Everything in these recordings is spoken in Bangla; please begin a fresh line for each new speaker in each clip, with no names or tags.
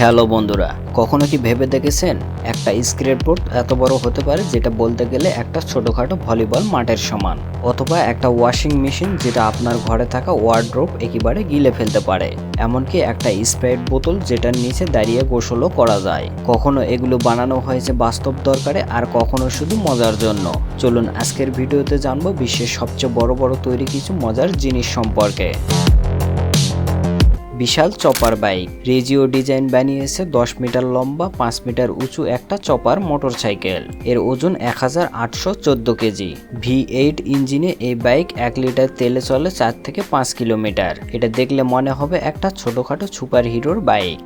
হ্যালো বন্ধুরা, কখনো কি ভেবে দেখেছেন? একটা স্ক্রেট বোর্ড এত বড় হতে পারে যেটা বলতে গেলে একটা ছোটখাটো ভলিবল মাঠের সমান, অথবা একটা ওয়াশিং মেশিন যেটা আপনার ঘরে থাকা ওয়ার্ড্রোপ একেবারে গিলে ফেলতে পারে। এমনকি একটা স্প্রাইট বোতল যেটার নিচে দাঁড়িয়ে গোসলও করা যায়। কখনো এগুলো বানানো হয়েছে বাস্তব দরকারে আর কখনো শুধু মজার জন্য। চলুন আজকের ভিডিওতে জানব বিশ্বের সবচেয়ে বড় বড় তৈরি কিছু মজার জিনিস সম্পর্কে। বিশাল চপার বাইক। রেজিও ডিজাইন বানিয়েছে দশ মিটার লম্বা, পাঁচ মিটার উঁচু একটা চপার মোটর সাইকেল এর ওজন এক হাজার আটশো চোদ্দ কেজি। ভি এইট ইঞ্জিনে এই বাইক এক লিটার তেলে চলে চার থেকে পাঁচ কিলোমিটার। এটা দেখলে মনে হবে একটা ছোটখাটো সুপার হিরোর বাইক।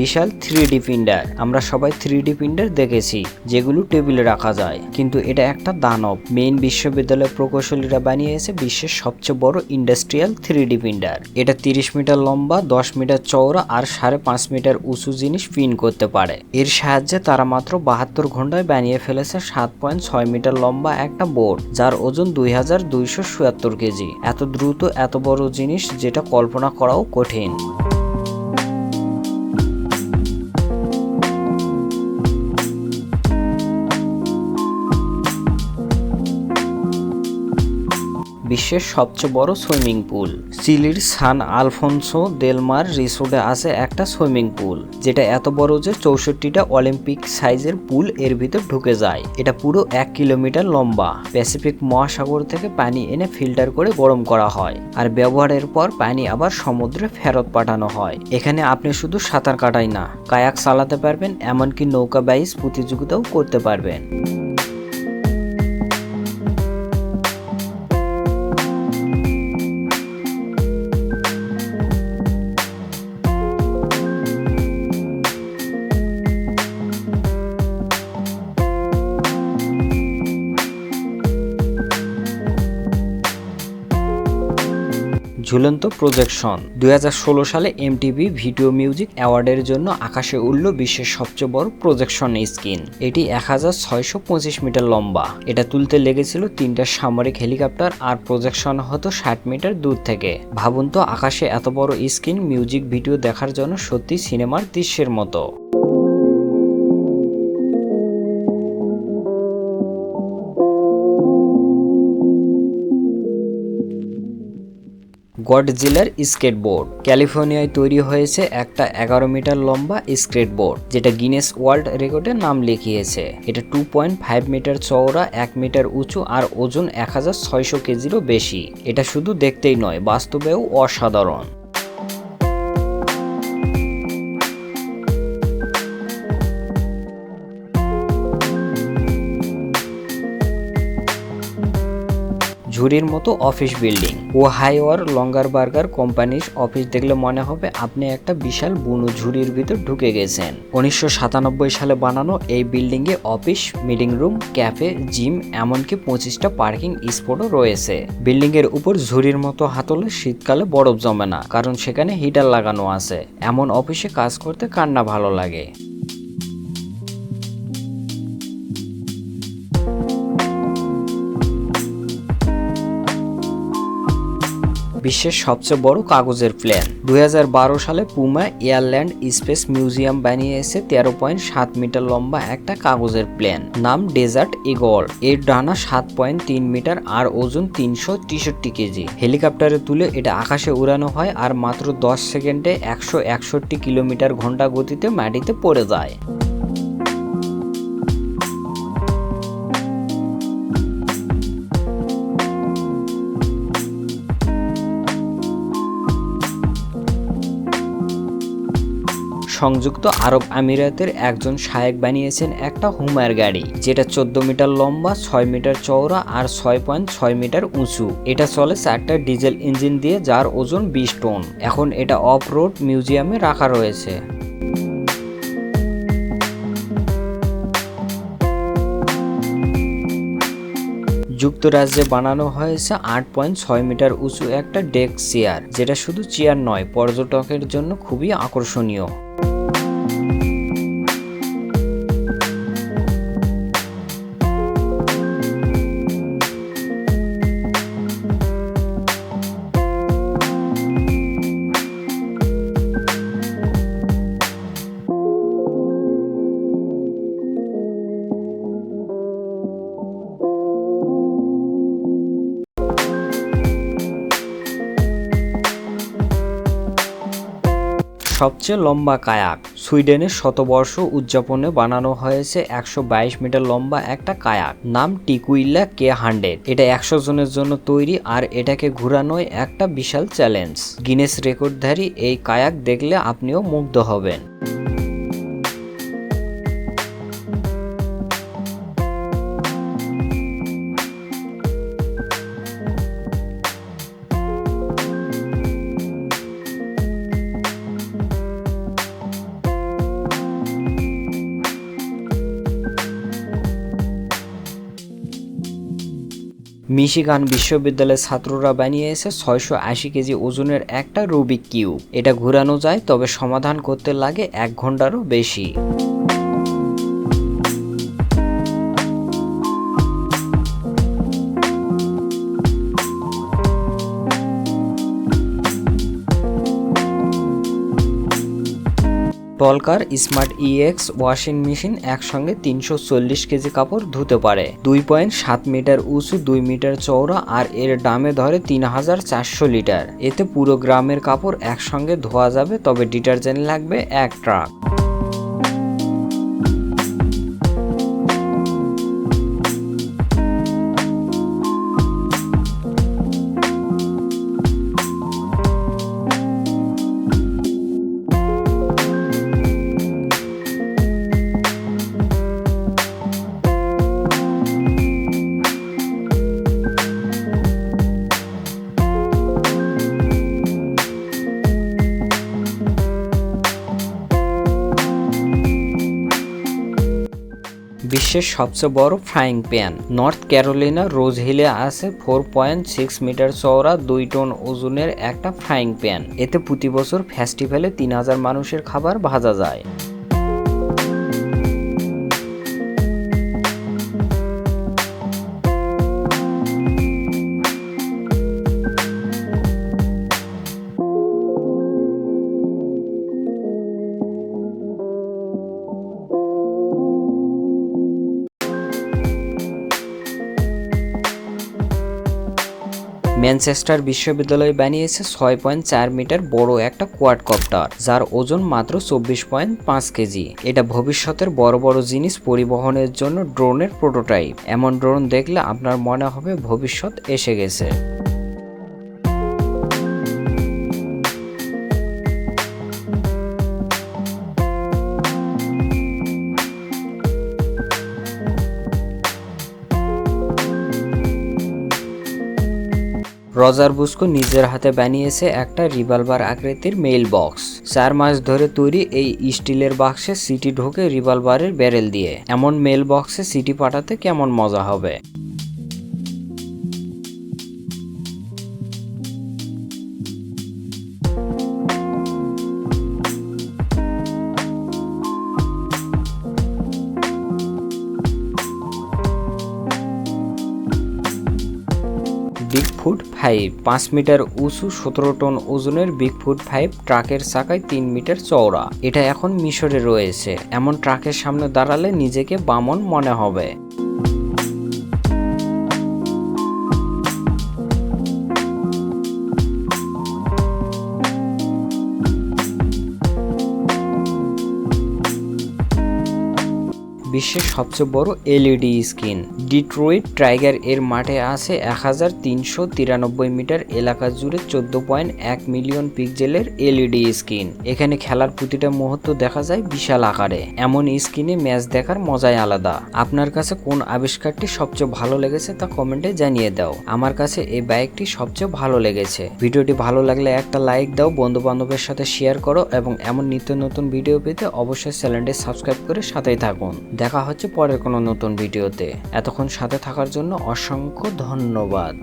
বিশাল থ্রি প্রিন্টার আমরা সবাই থ্রি প্রিন্টার দেখেছি, যেগুলো টেবিলে রাখা যায়। কিন্তু এটা একটা দানব। মেইন বিশ্ববিদ্যালয় প্রকৌশলীরা বানিয়েছে বিশ্বের সবচেয়ে বড় ইন্ডাস্ট্রিয়াল থ্রি প্রিন্টার এটা তিরিশ মিটার লম্বা, দশ মিটার চওড়া আর সাড়ে পাঁচ মিটার উঁচু জিনিস প্রিন্ট করতে পারে। এর সাহায্যে তারা মাত্র বাহাত্তর ঘন্টায় বানিয়ে ফেলেছে সাত পয়েন্ট ছয় মিটার লম্বা একটা বোর্ড, যার ওজন দুই হাজার দুইশো চুয়াত্তর কেজি। এত দ্রুত, এত বড় জিনিস, যেটা কল্পনা করাও কঠিন। বিশ্বের সবচেয়ে বড় সুইমিং পুল। চিলির সান আলফোনসো দেলমার রিসোর্টে আছে একটা সুইমিং পুল, যেটা এত বড় যে চৌষট্টিটা অলিম্পিক সাইজের পুল এর ভিতর ঢুকে যায়। এটা পুরো এক কিলোমিটার লম্বা। প্যাসিফিক মহাসাগর থেকে পানি এনে ফিল্টার করে গরম করা হয়, আর ব্যবহারের পর পানি আবার সমুদ্রে ফেরত পাঠানো হয়। এখানে আপনি শুধু সাঁতার কাটাই না, কায়াক চালাতে পারবেন, এমনকি নৌকা বাইস প্রতিযোগিতাও করতে পারবেন। ঝুলন্ত প্রজেকশন দু হাজার ষোলো সালে এমটিভি ভিডিও মিউজিক অ্যাওয়ার্ডের জন্য আকাশে উঠল বিশ্বের সবচেয়ে বড় প্রজেকশন স্ক্রিন এটি এক হাজার ছয়শো পঁচিশ মিটার লম্বা। এটা তুলতে লেগেছিল তিনটা সামরিক হেলিকপ্টার আর প্রজেকশন হতো ষাট মিটার দূর থেকে। ভাবুন তো, আকাশে এত বড় স্ক্রিন মিউজিক ভিডিও দেখার জন্য সত্যি সিনেমার দৃশ্যের মতো। গডজিলার স্কেটবোর্ড। ক্যালিফোর্নিয়ায় তৈরি হয়েছে একটা এগারো মিটার লম্বা স্কেটবোর্ড, যেটা গিনেস ওয়ার্ল্ড রেকর্ডে নাম লিখিয়েছে। এটা টু পয়েন্ট ফাইভ মিটার চওড়া, এক মিটার উঁচু আর ওজন এক হাজার ছয়শো কেজিরও বেশি। এটা শুধু দেখতেই নয়, বাস্তবেও অসাধারণ। ঝুড়ির মতো অফিস বিল্ডিং ও হাইওয়ার লঙ্গার বার্গার কোম্পানির অফিস দেখলে মনে হবে আপনি একটা বিশাল বুনো ঝুড়ির ভিতর ঢুকে গেছেন। উনিশশো সাতানব্বই সালে বানানো এই বিল্ডিং এ office meeting room cafe gym এমনকি পঁচিশটা পার্কিং স্পটও রয়েছে। বিল্ডিং এর উপর ঝুড়ির মতো হাতলে শীতকালে বরফ জমে না, কারণ সেখানে হিটার লাগানো আছে। এমন অফিসে কাজ করতে কান্না ভালো লাগে? বিশ্বের সবচেয়ে বড় কাগজের প্ল্যান দুই সালে পুমা এয়ারল্যান্ড স্পেস মিউজিয়াম বানিয়েছে তেরো পয়েন্ট সাত মিটার লম্বা একটা কাগজের প্ল্যান নাম ডেজার্ট ইগল। এর ডানা সাত পয়েন্ট তিন মিটার আর ওজন তিনশো তেষট্টি কেজি। হেলিকপ্টারে তুলে এটা আকাশে উড়ানো হয় আর মাত্র দশ সেকেন্ডে একশো একষট্টি কিলোমিটার ঘণ্টা গতিতে মাটিতে পড়ে যায়। সংযুক্ত আরব আমিরাতের একজন শায়েক বানিয়েছেন একটা হুমার গাড়ি, যেটা চোদ্দ মিটার লম্বা, ছয় মিটার চওড়া আর ছয় পয়েন্ট ছয় মিটার উঁচু। এটা চলে চারটা ডিজেল ইঞ্জিন দিয়ে, যার ওজন বিশ টন। এখন এটা অফ রোড মিউজিয়ামে রাখা রয়েছে। যুক্তরাজ্যে বানানো হয়েছে আট পয়েন্ট ছয় মিটার উঁচু একটা ডেক চেয়ার, যেটা শুধু চেয়ার নয়, পর্যটকের জন্য খুবই আকর্ষণীয়। সবচেয়ে লম্বা কায়াক। সুইডেনের শতবর্ষ উদযাপনে বানানো হয়েছে একশো বাইশ মিটার লম্বা একটা কায়াক। নাম টিকুইল্লা কে হান্ড্রেড। এটা একশো জনের জন্য তৈরি আর এটাকে ঘুরানোয় একটা বিশাল চ্যালেঞ্জ। গিনেস রেকর্ডধারী এই কায়াক দেখলে আপনিও মুগ্ধ হবেন। মিশিগান বিশ্ববিদ্যালয়ের ছাত্ররা বানিয়েছে ছয়শো আশি কেজি ওজনের একটা রুবিক কিউব। এটা ঘুরানো যায়, তবে সমাধান করতে লাগে এক ঘন্টারও বেশি। টলকার স্মার্ট ইএক্স ওয়াশিং মেশিন একসঙ্গে তিনশো চল্লিশ কেজি কাপড় ধুতে পারে। দুই পয়েন্ট সাত মিটার উঁচু, দুই মিটার চওড়া আর এর দামে ধরে তিন হাজার চারশো লিটার। এতে পুরো গ্রামের কাপড় একসঙ্গে ধোয়া যাবে, তবে ডিটারজেন্ট লাগবে এক ট্রাক। বিশ্বের সবচেয়ে বড় ফ্রাইং প্যান। নর্থ ক্যারোলিনা রোজ হিলে আছে ফোর পয়েন্ট সিক্স মিটার চওড়া, দুই টন ওজনের একটা ফ্রাইং প্যান। এতে প্রতি বছর ফেস্টিভ্যালে তিন হাজার মানুষের খাবার ভাজা যায়। ম্যানচেস্টার বিশ্ববিদ্যালয় বানিয়েছে ছয় পয়েন্ট চার মিটার বড় একটা কোয়াডকপ্টার যার ওজন মাত্র চব্বিশ পয়েন্ট পাঁচ কেজি। এটা ভবিষ্যতের বড় বড় জিনিস পরিবহনের জন্য ড্রোনের প্রোটোটাইপ। এমন ড্রোন দেখলে আপনার মনে হবে ভবিষ্যৎ এসে গেছে। রজার বুস্কো নিজের হাতে বানিয়েছে একটা রিভলভার আকৃতির মেইল বক্স চার মাস ধরে তৈরি এই স্টিলের বাক্সে সিটি ঢোকে রিভলভারের ব্যারেল দিয়ে। এমন মেল বক্সে সিটি পাঠাতে কেমন মজা হবে? ফুট ফাইভ পাঁচ মিটার উঁচু, সতেরো টন ওজনের বিগ ফুট ফাইভ ট্রাকের চাকায় তিন মিটার চওড়া। এটা এখন মিশরে রয়েছে। এমন ট্রাকের সামনে দাঁড়ালে নিজেকে বামন মনে হবে। বিশ্বের সবচেয়ে বড় এলইডি স্ক্রিন। ডিট্রয়েট টাইগার এর মাঠে আছে এক হাজার তিনশো তিরানব্বই মিটার এলাকা জুড়ে চোদ্দ পয়েন্ট এক মিলিয়ন পিক্সেলের এলইডি স্ক্রিন। এখানে খেলার প্রতিটা মুহূর্ত দেখা যায় বিশাল আকারে। এমন স্ক্রিনে ম্যাচ দেখার মজাই আলাদা। আপনার কাছে কোন আবিষ্কারটি সবচেয়ে ভালো লেগেছে তা কমেন্টে জানিয়ে দাও। আমার কাছে এই বাইকটি সবচেয়ে ভালো লেগেছে। ভিডিওটি ভালো লাগলে একটা লাইক দাও বন্ধু বান্ধবের সাথে শেয়ার করো এবং এমন নিত্য নতুন ভিডিও পেতে অবশ্যই চ্যানেলটি সাবস্ক্রাইব করে সাথেই থাকুন। দেখা হচ্ছে পরের কোনো নতুন ভিডিওতে। এতক্ষণ সাথে থাকার জন্য অসংখ্য ধন্যবাদ।